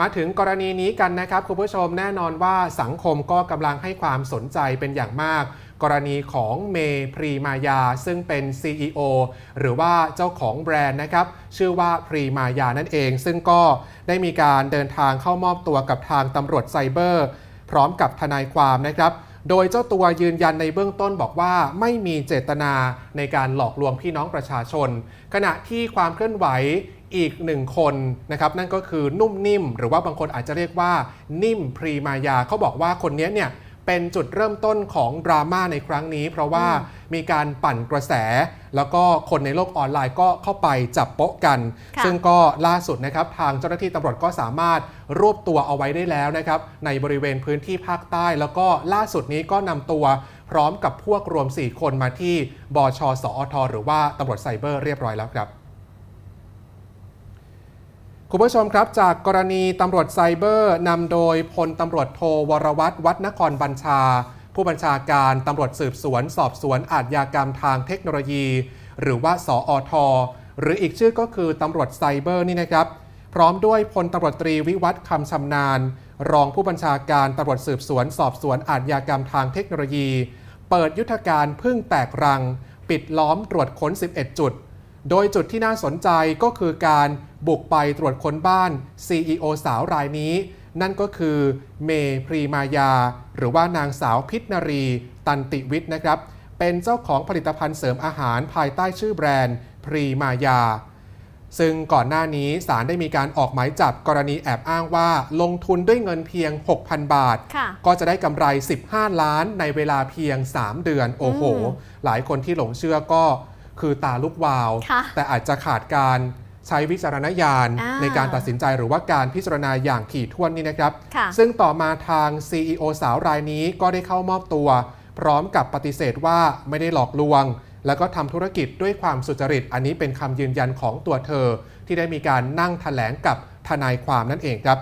มาถึงกรณีนี้กันนะครับคุณผู้ชมแน่นอนว่าสังคมก็กำลังให้ความสนใจเป็นอย่างมาก กรณีของเมพรีมายาซึ่งเป็น CEO หรือว่าเจ้าของแบรนด์นะครับชื่อว่าพรีมายานั่นเอง ซึ่งก็ได้มีการเดินทางเข้ามอบตัวกับทางตำรวจไซเบอร์ พร้อมกับทนายความนะครับโดยเจ้าตัวยืนยันในเบื้องต้นบอกว่าไม่มีเจตนาในการหลอกลวงพี่น้องประชาชน ขณะที่ความเคลื่อนไหว อีกหนึ่งคนนะครับนั่นก็คือนุ่มนิ่ม หรือว่าบางคนอาจจะเรียกว่านิ่มพรีมายาเขาบอกว่าคนนี้เนี่ยเป็นจุดเริ่มต้นของดราม่าในครั้งนี้ เพราะว่ามีการปั่นกระแส แล้วก็คนในโลกออนไลน์ก็เข้าไปจับโป๊ะกันค่ะซึ่งก็ล่าสุดนะครับ ทางเจ้าหน้าที่ตำรวจก็สามารถรวบตัวเอาไว้ได้แล้วนะครับ ในบริเวณพื้นที่ภาคใต้ แล้วก็ล่าสุดนี้ก็นำตัวพร้อมกับพวกรวม 4 คนมาที่บชสอทหรือว่าตำรวจไซเบอร์เรียบร้อยแล้วครับ คุณผู้ชมครับจากกรณีตำรวจไซเบอร์นำโดยพลตำรวจโทวรวัตรวัดนครบัญชา ผู้บัญชาการตำรวจสืบสวน สอบสวนอาชญากรรมทางเทคโนโลยี หรือว่าสออทหรืออีกชื่อก็คือตำรวจไซเบอร์นี่นะครับ พร้อมด้วยพลตำรวจตรีวิวัฒน์คำชำนาญ รองผู้บัญชาการตำรวจสืบสวน สอบสวนอาชญากรรมทางเทคโนโลยี เปิดยุทธการพึ่งแตกรัง ปิดล้อมตรวจค้น 11 จุด โดยจุดที่น่าสนใจก็คือการบุกไปตรวจค้นบ้าน CEO สาวรายนี้ นั่นก็คือเมพรีมายา หรือว่านางสาวพิษนรี ตันติวิทย์นะครับ เป็นเจ้าของผลิตภัณฑ์เสริมอาหารภายใต้ชื่อแบรนด์พรีมายา ซึ่งก่อนหน้านี้ศาลได้มีการออกหมายจับกรณีแอบอ้างว่าลงทุนด้วยเงินเพียง 6,000 บาทค่ะก็จะได้กำไร 15 ล้านในเวลาเพียง 3 เดือน โอ้โหอืมหลายคนที่หลงเชื่อก็ คือตาลุกวาว ค่ะแต่อาจจะขาดการใช้วิจารณญาณอ่าในการตัดสินใจหรือว่าการพิจารณาอย่างถี่ถ้วนนี่นะครับ ค่ะ ซึ่งต่อมาทาง CEO สาวรายนี้ก็ได้เข้ามอบตัว พร้อมกับปฏิเสธว่าไม่ได้หลอกลวง แล้วก็ทำธุรกิจด้วยความสุจริต อันนี้เป็นคำยืนยันของตัวเธอ ที่ได้มีการนั่งถแถลงกับทนายความนั่นเองครับ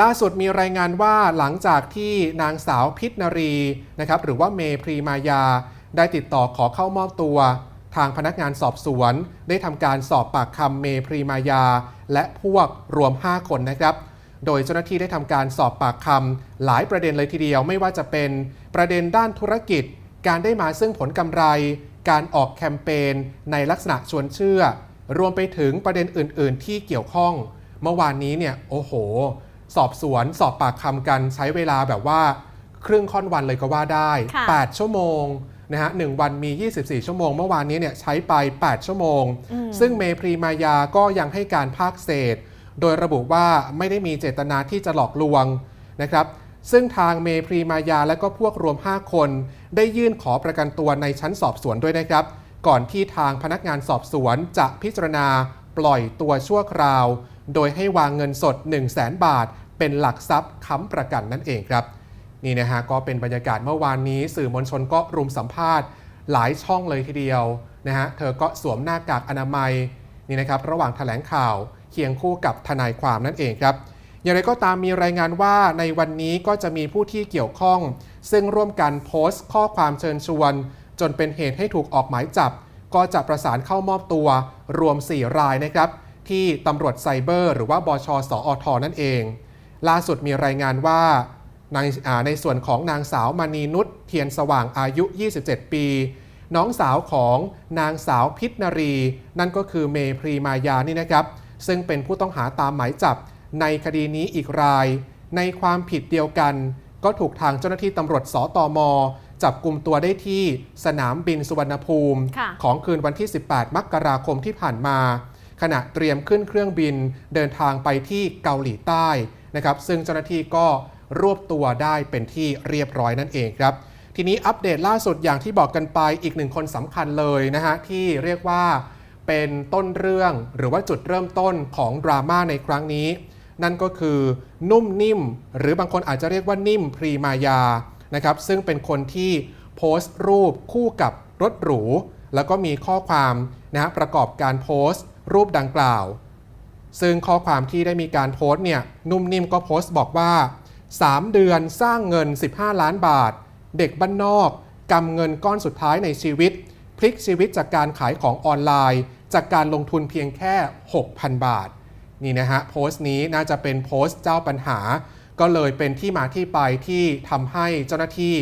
ล่าสุดมีรายงานว่าหลังจากที่นางสาวพิษนรีนะครับหรือว่าเมพรีมายา ได้ติดต่อขอเข้ามอบตัว ทางพนักงานสอบสวน ได้ทำการสอบปากคำเมพรีมายา และพวกรวม 5 คนนะครับ โดยเจ้าหน้าที่ได้ทำการสอบปากคำหลายประเด็นเลยทีเดียวไม่ว่าจะเป็นประเด็นด้านธุรกิจ การได้มาซึ่งผลกำไร การออกแคมเปญในลักษณะชวนเชื่อ รวมไปถึงประเด็นอื่น ๆ ที่เกี่ยวข้อง เมื่อวานนี้เนี่ยโอ้โห สอบสวนสอบปากคำกันใช้เวลาแบบว่า ครึ่งค่อนวันเลยก็ว่าได้ค่ะ8ชั่วโมง นะฮะหนึ่งวันมี 24 ชั่วโมง เมื่อวานนี้เนี่ยใช้ไป 8 ชั่วโมงอืมซึ่งเมพรีมายาก็ยังให้การภาคเศษ โดยระบุว่าไม่ได้มีเจตนาที่จะหลอกลวงนะครับซึ่งทางเมพรีมายาและก็พวกรวม 5 คน ได้ยื่นขอประกันตัวในชั้นสอบสวนด้วยนะครับ ก่อนที่ทางพนักงานสอบสวนจะพิจารณาปล่อยตัวชั่วคราว โดยให้วางเงินสด 1 0 0 0 0แบาท เป็นหลักทรัพย์ค้ำประกันนั่นเองครับ นี่นะฮะก็เป็นบรรยากาศเมื่อวานนี้ สื่อมวลชนก็รุมสัมภาษณ์หลายช่องเลยทีเดียวนะฮะเธอก็สวมหน้ากากอนามัยนี่นะครับระหว่างแถลงข่าวเคียงคู่กับทนายความนั่นเองครับ อย่างไรก็ตามมีรายงานว่าในวันนี้ก็จะมีผู้ที่เกี่ยวข้อง ซึ่งร่วมกันโพสต์ข้อความเชิญชวน จนเป็นเหตุให้ถูกออกหมายจับ ก็จะประสานเข้ามอบตัวรวม 4 รายนะครับ ที่ตำรวจไซเบอร์ หรือว่าบชสอทนั่นเอง ล่าสุดมีรายงานว่า ในอ่าในส่วนของนางสาวมณีนุชเทียนสว่างอายุ 27 ปี น้องสาวของนางสาวพิษนรี นั่นก็คือเมพรีมายานี่นะครับ ซึ่งเป็นผู้ต้องหาตามหมายจับในคดีนี้อีกราย ในความผิดเดียวกัน ก็ถูกทางเจ้าหน้าที่ตำรวจสตม จับกลุ่มตัวได้ที่สนามบินสุวรรณภูมิค่ะของคืนวันที่ 18 มกราคมที่ผ่านมา ขณะเตรียมขึ้นเครื่องบินเดินทางไปที่เกาหลีใต้นะครับ ซึ่งเจ้าหน้าที่ก็ รวบตัวได้เป็นที่เรียบร้อยนั่นเองครับ ทีนี้อัปเดตล่าสุดอย่างที่บอกกันไปอีกหนึ่งคนสำคัญเลยนะฮะที่เรียกว่าเป็นต้นเรื่องหรือว่าจุดเริ่มต้นของดราม่าในครั้งนี้ นั่นก็คือนุ่มนิ่ม หรือบางคนอาจจะเรียกว่านิ่มพรีมายานะครับซึ่งเป็นคนที่โพสต์รูปคู่กับรถหรู แล้วก็มีข้อความนะฮะประกอบการโพสต์ รูปดังกล่าว ซึ่งข้อความที่ได้มีการโพสต์เนี่ยนุ่มนิ่มก็โพสต์บอกว่า 3 เดือนสร้างเงิน 15 ล้านบาท เด็กบ้านนอกกำเงินก้อนสุดท้ายในชีวิต พลิกชีวิตจากการขายของออนไลน์ จากการลงทุนเพียงแค่ 6,000 บาท นี่นะฮะโพสต์นี้น่าจะเป็นโพสต์เจ้าปัญหา ก็เลยเป็นที่มาที่ไปที่ทำให้เจ้าหน้าที่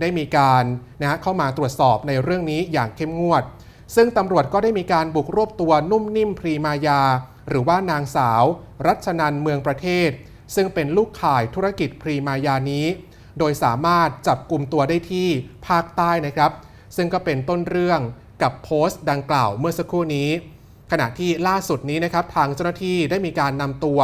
ได้มีการนะฮะเข้ามาตรวจสอบในเรื่องนี้อย่างเข้มงวด ซึ่งตำรวจก็ได้มีการบุกรวบตัวนุ่มนิ่มพรีมายา หรือว่านางสาว รัชนันเมืองประเทศ ซึ่งเป็นลูกข่ายธุรกิจพรีมายานี้ โดยสามารถจับกลุ่มตัวได้ที่ภาคใต้นะครับ ซึ่งก็เป็นต้นเรื่องกับโพสต์ดังกล่าวเมื่อสักครู่นี้ ขณะที่ล่าสุดนี้นะครับทางเจ้าหน้าที่ได้มีการนำตัว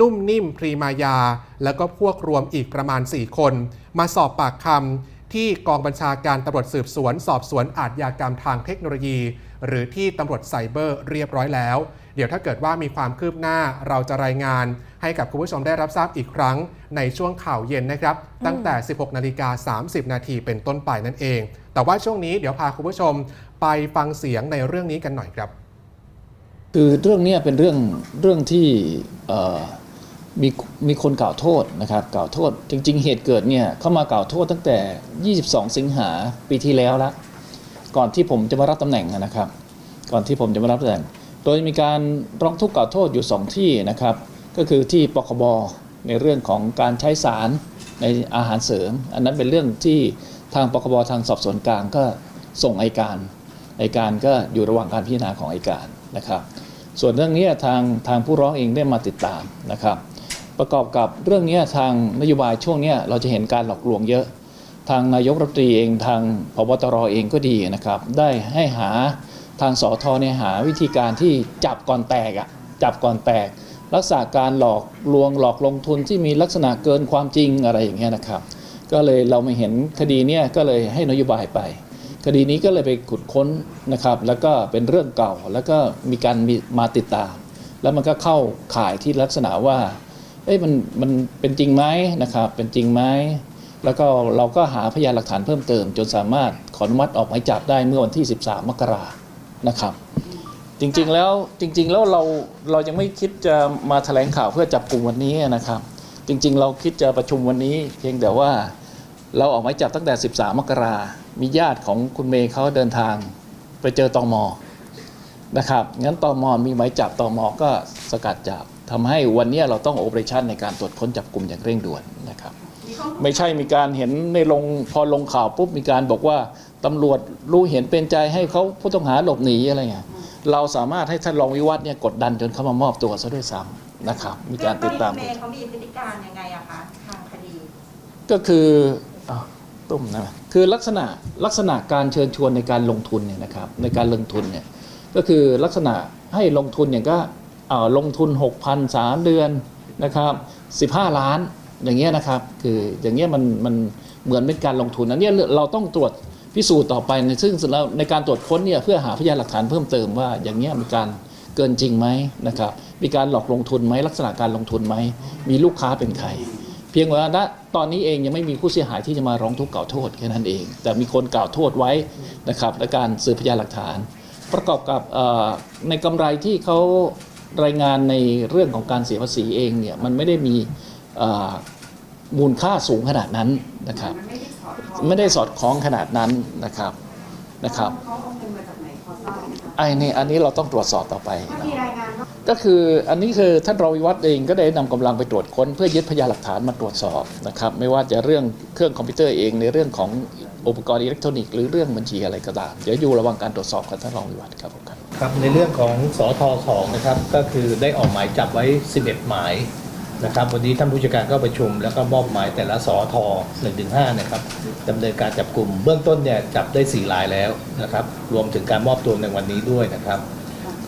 นุ่มนิ่มพรีมายา แล้วก็พวกรวมอีกประมาณ 4 คน มาสอบปากคำที่กองบัญชาการตำรวจสืบสวน สอบสวนอาชญากรรมทางเทคโนโลยี หรือที่ตำรวจไซเบอร์เรียบร้อยแล้ว เดี๋ยวถ้าเกิดว่ามีความคืบหน้าเราจะรายงาน ให้กับคุณผู้ชมได้รับทราบอีกครั้งในช่วงข่าวเย็นนะครับ ตั้งแต่ 16 นาฬิกา 30 นาทีเป็นต้นไปนั่นเอง แต่ว่าช่วงนี้เดี๋ยวพาคุณผู้ชมไปฟังเสียงในเรื่องนี้กันหน่อยครับ คือเรื่องเนี้ยเป็นเรื่องเรื่องที่เอ่อมีมีคนกล่าวโทษนะครับกล่าวโทษ จริง ๆ เหตุเกิดเนี่ยเข้ามากล่าวโทษตั้งแต่ 22 สิงหาปีที่แล้วละก่อนที่ผมจะมารับตำแหน่งนะครับ ก่อนที่ผมจะมารับตำแหน่ง โดยมีการร้องทุกข์กล่าวโทษอยู่ 2 ที่นะครับ ก็คือที่ปคบในเรื่องของการใช้สารในอาหารเสริม อันนั้นเป็นเรื่องที่ทางปคบทางสอบสวนกลางก็ส่งอัยการอัยการก็อยู่ระหว่างการพิจารณาของอัยการนะครับ ส่วนเรื่องนี้ทางทางผู้ร้องเองได้มาติดตามนะครับ ประกอบกับเรื่องนี้ทางนโยบายช่วงนี้เราจะเห็นการหลอกลวงเยอะ ทางนายกรัฐมนตรีเองทางพบตรเองก็ดีนะครับ ได้ให้หาทางสอทอเนี่ยหาวิธีการที่จับก่อนแตกอะจับก่อนแตก ลักษณะการหลอกลวงหลอกลงทุนที่มีลักษณะเกินความจริงอะไรอย่างเงี้ยนะครับ ก็เลยเราไม่เห็นคดีเนี้ยก็เลยให้นโยบายไป คดีนี้ก็เลยไปขุดค้นนะครับ แล้วก็เป็นเรื่องเก่าแล้วก็มีการมีมาติดตาม แล้วมันก็เข้าข่ายที่ลักษณะว่าเอ้ยมันมันเป็นจริงไหมนะครับเป็นจริงไหมแล้วก็เราก็หาพยานหลักฐานเพิ่มเติม จนสามารถขออนุมัติออกหมายจับได้เมื่อวันที่ 13 มกรานะครับ จริงๆแล้วจริง ๆ แล้วเราเรายังไม่คิดจะมาแถลงข่าวเพื่อจับกลุ่มวันนี้นะครับ จริง ๆ เราคิดจะประชุมวันนี้ เพียงแต่ว่าเราออกหมายจับตั้งแต่ 13 มกรามีญาติของคุณเมย์เขาเดินทางไปเจอตอมอนะครับงั้นตอมอมีหมายจับตอมก็สกัดจับทำให้วันนี้เราต้องโอเปอเรชันในการตรวจค้นจับกลุ่มอย่างเร่งด่วนนะครับ ไม่ใช่มีการเห็นในลงพอลงข่าวปุ๊บมีการบอกว่าตำรวจรู้เห็นเป็นใจให้เขาผู้ต้องหาหลบหนีอะไรเงี้ย เราสามารถให้ท่านรองวิวัฒน์เนี่ยกดดันจนเขามามอบตัวซะด้วยซ้ำนะครับ มีการติดตาม เมย์เขามีพฤติการยังไงอะคะทางคดีก็คืออ้าวตุ้มนะคือลักษณะลักษณะการเชิญชวนในการลงทุนเนี่ยนะครับในการลงทุนเนี่ยก็คือลักษณะให้ลงทุนอย่างก็อ่าลงทุน 6,000 3เดือนนะครับ15 ล้านอย่างเงี้ยนะครับ คืออย่างเงี้ยมันมันเหมือนเป็นการลงทุนอันเนี้ยเราต้องตรวจ พิสูจน์ต่อไปในซึ่งเราในการตรวจค้นเนี่ยเพื่อหาพยานหลักฐานเพิ่มเติมว่าอย่างเงี้ยมีการเกินจริงไหมนะครับมีการหลอกลงทุนไหมลักษณะการลงทุนไหมมีลูกค้าเป็นใคร เพียงว่าณตอนนี้เองยังไม่มีผู้เสียหายที่จะมาร้องทุกข์กล่าวโทษแค่นั้นเอง แต่มีคนกล่าวโทษไว้นะครับและการสืบพยานหลักฐาน ประกอบกับในกำไรที่เขารายงานในเรื่องของการเสียภาษีเองเนี่ยมันไม่ได้มีมูลค่าสูงขนาดนั้นนะครับ ไม่ได้สอดคล้องไม่ได้สอดคล้องขนาดนั้นนะครับนะครับเขาเอาเงินมาจากไหนพอทราบไหมคะไอ้นี่อันนี้เราต้องตรวจสอบต่อไปมันนะมีรายงานว่าก็คืออันนี้คือท่านรองวิวัฒน์เองก็ได้นำกำลังไปตรวจค้น เพื่อยึดพยานหลักฐานมาตรวจสอบนะครับ ไม่ว่าจะเรื่องเครื่องคอมพิวเตอร์เองในเรื่องของอุปกรณ์อิเล็กทรอนิกส์หรือเรื่องบัญชีอะไรก็ตามเดี๋ยวอยู่ระหว่างการตรวจสอบกับท่านรองวิวัฒน์ครับผมครับครับในเรื่องของสอทอสองนะครับก็คือได้ออกหมายจับไว้ 11 หมาย นะครับวันนี้ท่านผู้จัดการก็ประชุมแล้วก็มอบหมายแต่ละสอทอ1ถึง5นะครับดำเนินการจับกลุ่มเบื้องต้นเนี่ยจับได้4รายแล้วนะครับ รวมถึงการมอบตัวในวันนี้ด้วยนะครับ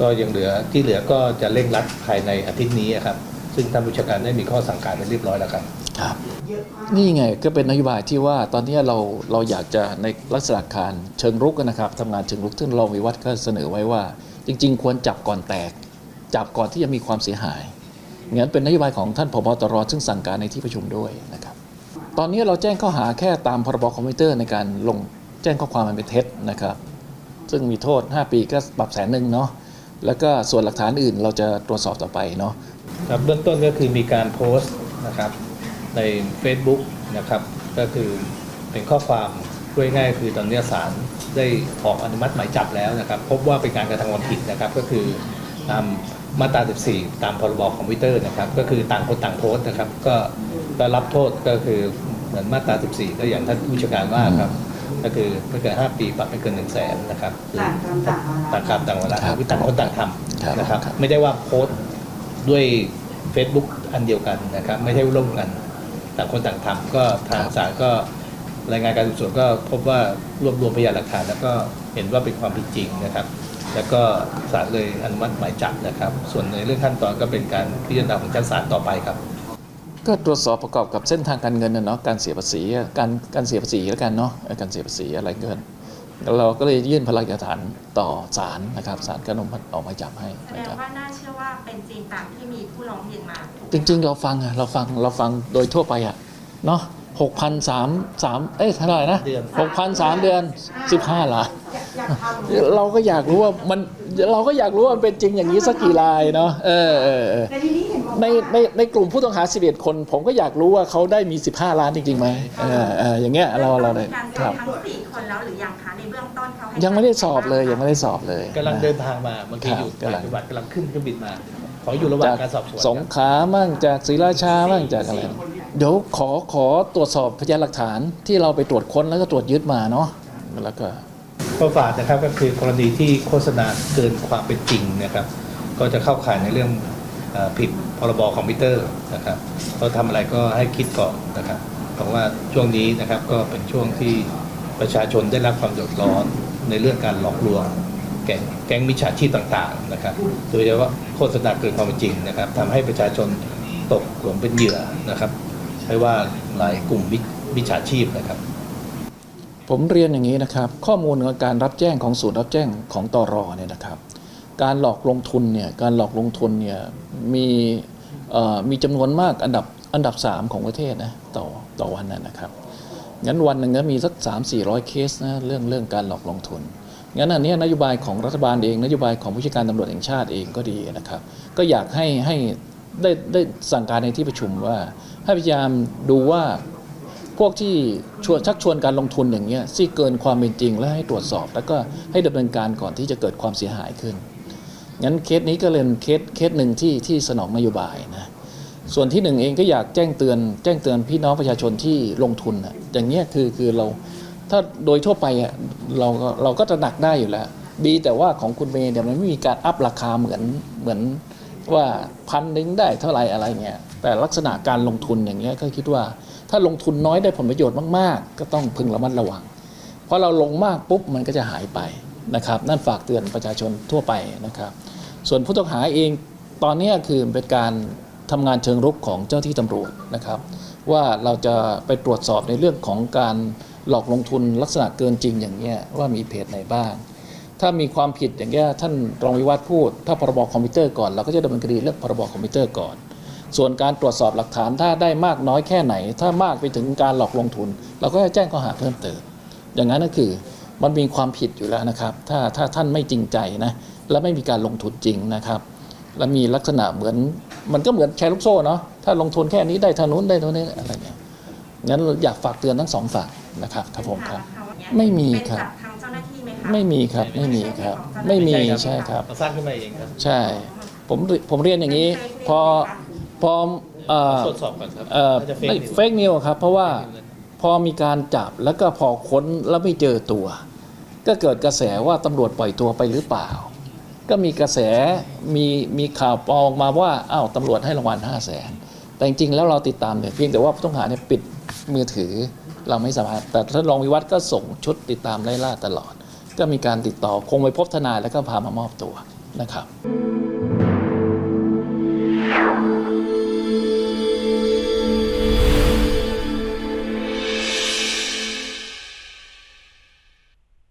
ก็ยังเหลือที่เหลือก็จะเร่งรัดภายในอาทิตย์นี้ครับ ซึ่งท่านผู้จัดการได้มีข้อสั่งการไว้เรียบร้อยแล้วครับครับ นี่ไงก็เป็นนโยบายที่ว่าตอนนี้เราเราอยากจะในลักษณะการเชิงรุกนะครับทำงานเชิงรุกซึ่งรองวิวัฒน์ก็เสนอไว้ว่า จริง ๆ ควรจับก่อนแตก จับก่อนที่จะมีความเสียหาย งั้นเป็นนโยบายของท่านผบตรซึ่งสั่งการในที่ประชุมด้วยนะครับ ตอนนี้เราแจ้งข้อหาแค่ตามพรบคอมพิวเตอร์ในการลงแจ้งข้อความมันเป็นเท็จนะครับ ซึ่งมีโทษ 5 ปีก็ปรับแสนหนึ่งเนาะแล้วก็ส่วนหลักฐานอื่นเราจะตรวจสอบต่อไปเนาะครับเบื้องต้นก็คือมีการโพสต์นะครับใน Facebook นะครับก็คือเป็นข้อความพูดง่ายๆคือตอนนี้ศาลได้ออกอนุมัติหมายจับแล้วนะครับ พบว่าเป็นการกระทำความผิดนะครับก็คือ นำมาตรา 14 ตามพรบคอมพิวเตอร์นะครับ ก็คือต่างคนต่างโพสต์นะครับ ก็ก็รับโทษก็คือเหมือนมาตรา 14 ก็อย่างท่านผู้จัดการว่าครับ ก็คือไม่เกิน 5 ปีปรับไม่เกิน1 0 0 0 0แสนนะครับต่างกรรมต่างวาระต่างกรรมต่างเวลาครับคือต่างคนต่างทครับำนะครับครับ ไม่ได้ว่าโพสต์ด้วย Facebook อันเดียวกันนะครับ ไม่ใช่ร่วมกัน ต่างคนต่างทำก็ทางศาลก็รายงานการสืบสวนก็พบว่ารวบรวมพยานหลักฐานแล้วก็เห็นว่าเป็นความผิดจริงนะครับ แล้วก็ศาลเลยอนุมัติหมายจับนะครับ ส่วนในเรื่องขั้นตอนก็เป็นการพิจารณาของชั้นศาลต่อไปครับ ก็ตรวจสอบประกอบกับเส้นทางการเงินนะเนาะการเสียภาษีอะการการเสียภาษีแล้วกันเนาะเออการเสียภาษีอะไรเกินแล้วเราก็เลยยื่นพลังหลักฐานต่อศาลนะครับศาลก็อนุมัติออกหมายจับให้แสดนะงครับว่าน่าเชื่อว่าเป็นจริงตามที่มีผู้ร้องเรียนมาถูกไหมจริง ๆ เราฟังอะเราฟังเราฟังโดยทั่วไปอะเนาะหกพันสามสามเอ้ยเท่าไหร่นะเดือนหกพันสามเดือนสิบห้าล้านอยากทำ เราก็อยากรู้ว่ามันเราก็อยากรู้ว่ามันเป็นจริงอย่างนี้สักกี่รายเนาะเออเออเออในที่นี้เห็นบอกในว่าในในกลุ่มผู้ต้องหา 11 คน ผมก็อยากรู้ว่าเขาได้มี 15 ล้านจริงๆไหมเออเอออย่างเงี้ยเราเราเลยการครับทั้งสี่คนแล้วหรือยังคะในเบื้องต้นเขาให้ยังไม่ได้สอบเลยยังไม่ได้สอบเลยกำลังนะเดินทางมาบางทีครับอยู่กำลัต่างงจังหวัดกำลังขึ้นเครื่องบินมา ขออยู่ระหว่างการสอบสวนสงขลามั่งจากศรีราชามั่งจากอะไรเดี๋ยวขอขอตรวจสอบพยานหลักฐานที่เราไปตรวจค้นแล้วก็ตรวจยึดมาเนาะแล้วก็ ข้อฝากนะครับก็คือกรณีที่โฆษณาเกินความเป็นจริงนะครับ ก็จะเข้าข่ายในเรื่องอผิดพรบคอมพิวเตอร์นะครับก็ทำอะไรก็ให้คิดก่อนนะครับ เพราะว่าช่วงนี้นะครับก็เป็นช่วงที่ประชาชนได้รับความเดือดร้อนในเรื่องการหลอกลวงแก๊งแก๊งมิจฉาชีพต่างๆนะครับ โดยเฉพาะโฆษณาเกินความเป็นจริงนะครับทำให้ประชาชนตกหลงเป็นเหยื่อนะครับไม่ว่าหลายกลุ่มมิจฉาชีพนะครับ ผมเรียนอย่างนี้นะครับ ข้อมูลของการรับแจ้งของศูนย์รับแจ้งของตรอเนี่ยนะครับ การหลอกลงทุนเนี่ยการหลอกลงทุนเนี่ยมีมีจำนวนมากอันดับอันดับ 3 ของประเทศนะต่อต่อวันนะนะครับงั้นวันหนึ่งก็มีสัก 3 4 0 0 เคสนะเรื่องเรื่องการหลอกลงทุนงั้นอันนี้นโยบายของรัฐบาลเองนโยบายของผู้จัดการตำรวจแห่งชาติเองก็ดีนะครับ ก็อยากให้ให้ได้ได้สั่งการในที่ประชุมว่าให้พยายามดูว่า พวกที่ชวนชักชวนการลงทุนอย่างเงี้ยที่เกินความเป็นจริงและให้ตรวจสอบ แล้วก็ให้ดำเนินการก่อนที่จะเกิดความเสียหายขึ้นงั้นเคสนี้ก็เลยเป็นเคสเคสหนึ่งที่ที่สนองนโยบายนะส่วนที่หนึ่งเองก็อยากแจ้งเตือน แจ้งเตือนพี่น้องประชาชนที่ลงทุนอะอย่างเงี้ยคือคือเราถ้าโดยทั่วไปอะเราก็เราก็ตระหนักได้อยู่แล้ว ดีแต่ว่าของคุณเมย์เนี่ยมันไม่มีการอัพราคาเหมือนเหมือนว่าพันหนึ่งได้เท่าไหร่อะไรเงี้ยแต่ลักษณะการลงทุนอย่างเงี้ยก็คิดว่า ถ้าลงทุนน้อยได้ผลประโยชน์มากๆ ก็ต้องพึงระมัดระวัง เพราะเราลงมากปุ๊บมันก็จะหายไปนะครับ นั่นฝากเตือนประชาชนทั่วไปนะครับ ส่วนผู้ต้องหาเองตอนนี้คือเป็นการทำงานเชิงรุกของเจ้าที่ตำรวจนะครับ ว่าเราจะไปตรวจสอบในเรื่องของการหลอกลงทุนลักษณะเกินจริงอย่างเงี้ว่ามีเพจไหนบ้าง ถ้ามีความผิดอย่างเงี้ท่านรองวิวัฒน์พูด ถ้าพรบคอมพิวเตอร์ก่อนเราก็จะดำเนินคดีเรื่องพรบคอมพิวเตอร์ก่อน ส่วนการตรวจสอบหลักฐานถ้าได้มากน้อยแค่ไหน ถ้ามากไปถึงการหลอกลงทุน เราก็จะแจ้งข้อหาเพิ่มเติม อย่างนั้นก็คือมันมีความผิดอยู่แล้วนะครับ ถ้าถ้าท่านไม่จริงใจนะและไม่มีการลงทุนจริงนะครับ และมีลักษณะเหมือนมันก็เหมือนแชร์ลูกโซ่เนาะถ้าลงทุนแค่นี้ได้เทางนู้นได้เท่านี้อะไรเงี้ยงั้นอยากฝากเตือนทั้งสองฝ่ายนะครับครับผมครับ ไม่มีครับเป็นจากทางเจ้าหน้าที่ไหมคะไม่มีครับไม่มีครับ ไม่มีใช่ครับเราสร้างขึ้นมาเองครับใช่ผมผมเรียนอย่างนี้พอ พอเอ่อตรวจสอบก่อนครับเอ่อน่าจะเฟไม่กนิวเฟกนิวครับ เพราะว่าพอมีการจับแล้วก็พอค้นแล้วไม่เจอตัว ก็เกิดกระแสว่าตำรวจปล่อยตัวไปหรือเปล่า ก็มีกระแสมีมีข่าวปออกมาว่าอ้าวตำรวจให้รางวัล5 0 0แสนแต่จริงๆแล้วเราติดตามเนี่ยเพียงแต่ว่าผู้ต้องหาเนี่ยปิดมือถือเราไม่สามารถแต่ท่านรองวิวัฒน์ก็ส่งชุดติดตามไล่ล่าตลอด ก็มีการติดต่อคงไปพบทนายแล้วก็พามามอบตัวนะครับ